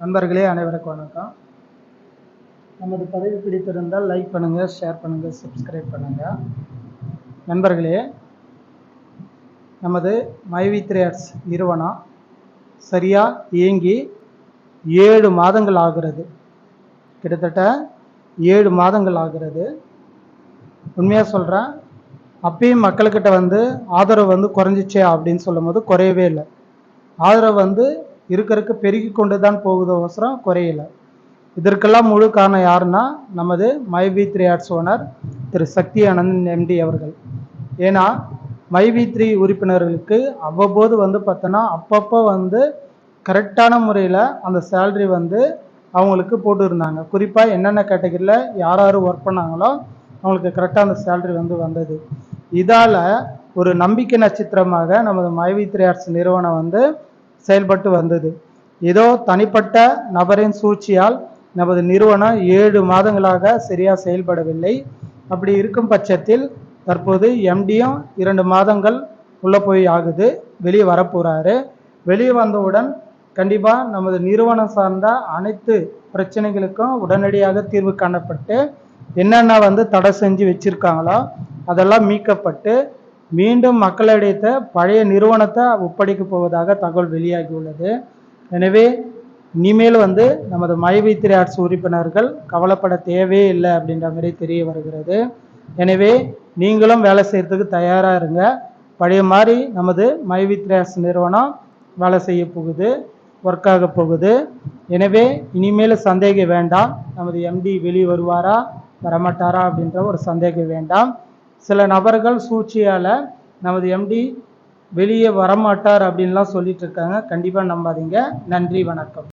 நண்பர்களே அனைவருக்கும் வணக்கம். நமது பதவி பிடித்திருந்தால் லைக் பண்ணுங்கள் ஷேர் பண்ணுங்கள் சப்ஸ்கிரைப் பண்ணுங்கள் நண்பர்களே நமது மைவி த்ரேட்ஸ் நிறுவனம் சரியாக இயங்கி ஏழு மாதங்கள் ஆகிறது. கிட்டத்தட்ட ஏழு மாதங்கள் ஆகிறது. உண்மையாக சொல்கிறேன் அப்பயும் மக்கள்கிட்ட வந்து ஆதரவு வந்து குறைஞ்சிச்சே அப்படின்னு சொல்லும்போது குறையவே இல்லை. ஆதரவு வந்து இருக்கிறதுக்கு பெருகி கொண்டு தான் போகுதோசரம் குறையலை. இதற்கெல்லாம் முழு காரணம் யாருன்னா நமது மைவி த்ரீ ஆர்ட்ஸ் ஓனர் திரு சக்தி ஆனந்த் எம்டி அவர்கள். ஏன்னா மைவி த்ரீ உறுப்பினர்களுக்கு அவ்வப்போது வந்து பார்த்தோன்னா அப்பப்போ வந்து கரெக்டான முறையில் அந்த சேல்ரி வந்து அவங்களுக்கு போட்டுருந்தாங்க. குறிப்பாக என்னென்ன கேட்டகரியில் யார் யார் ஒர்க் பண்ணாங்களோ அவங்களுக்கு கரெக்டாக அந்த சேல்ரி வந்து வந்தது. இதால் ஒரு நம்பிக்கை நட்சத்திரமாக நமது மைவி அரசு நிறுவனம் வந்து செயல்பட்டு வந்தது. ஏதோ தனிப்பட்ட நபரின் சூழ்ச்சியால் நமது நிறுவனம் ஏழு மாதங்களாக சரியாக செயல்படவில்லை. அப்படி இருக்கும் பட்சத்தில் தற்போது எம்டியும் இரண்டு மாதங்கள் உள்ளே போய் ஆகுது. வெளியே வரப்போகிறாரு வெளியே வந்தவுடன் கண்டிப்பாக நமது நிறுவனம் சார்ந்த அனைத்து பிரச்சனைகளுக்கும் உடனடியாக தீர்வு காணப்பட்டு என்னென்ன வந்து தடை செஞ்சு வச்சுருக்காங்களோ அதெல்லாம் மீட்கப்பட்டு மீண்டும் மக்களிடையத்தை பழைய நிறுவனத்தை ஒப்படைக்கப் போவதாக தகவல் வெளியாகியுள்ளது. எனவே இனிமேல் வந்து நமது மைவைத்திரி ஆர்ட்ஸ் உறுப்பினர்கள் கவலைப்பட தேவையே இல்லை அப்படின்ற மாதிரி தெரிய வருகிறது. எனவே நீங்களும் வேலை செய்கிறதுக்கு தயாராக இருங்க. பழைய மாதிரி நமது மயவித்திரை ஆர்ட்ஸ் நிறுவனம் வேலை செய்ய போகுது ஒர்க் ஆக போகுது. எனவே இனிமேல் சந்தேகம் வேண்டாம். நமது எம்டி வெளியே வருவாரா வரமாட்டாரா அப்படின்ற ஒரு சந்தேகம் வேண்டாம். சில நபர்கள் சூழ்ச்சியால் நமது எம்டி வெளியே வரமாட்டார் அப்படின்லாம் சொல்லிட்டு இருக்காங்க. கண்டிப்பாக நம்பாதீங்க. நன்றி வணக்கம்.